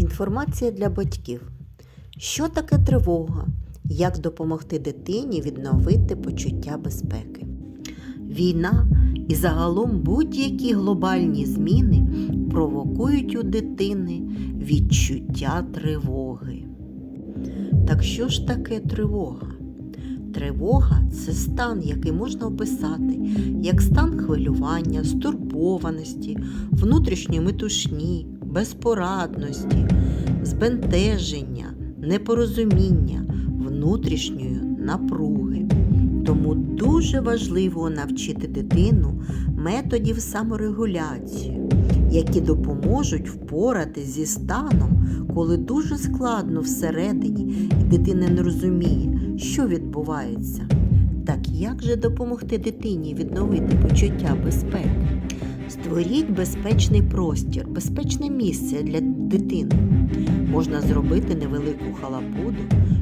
Інформація для батьків. Що таке тривога? Як допомогти дитині відновити почуття безпеки? Війна і загалом будь-які глобальні зміни провокують у дитини відчуття тривоги. Так що ж таке тривога? Тривога це стан, який можна описати як стан хвилювання, стурбованості, внутрішньої метушні, безпорадності, збентеження, непорозуміння, внутрішньої напруги. Тому дуже важливо навчити дитину методів саморегуляції, які допоможуть впоратись зі станом, коли дуже складно всередині і дитина не розуміє, що відбувається. Так як же допомогти дитині відновити почуття безпеки? Створіть безпечний простір, безпечне місце для дитини. Можна зробити невелику халапуду,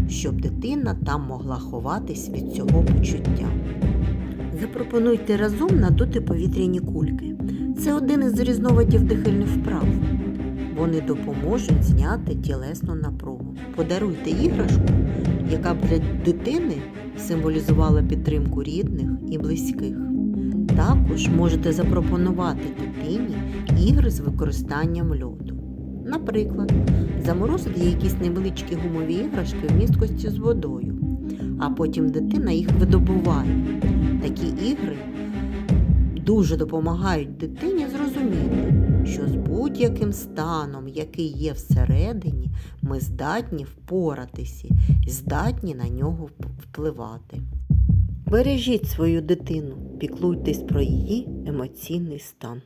щоб дитина там могла ховатись від цього почуття. Запропонуйте разом надути повітряні кульки. Це один із різновидів дихальних вправ. Вони допоможуть зняти тілесну напругу. Подаруйте іграшку, яка б для дитини символізувала підтримку рідних і близьких. Також можете запропонувати дитині ігри з використанням льоду. Наприклад, заморозити якісь невеличкі гумові іграшки в місткості з водою, а потім дитина їх видобуває. Такі ігри дуже допомагають дитині зрозуміти, що з будь-яким станом, який є всередині, ми здатні впоратися здатні на нього впливати. Бережіть свою дитину, піклуйтесь про її емоційний стан.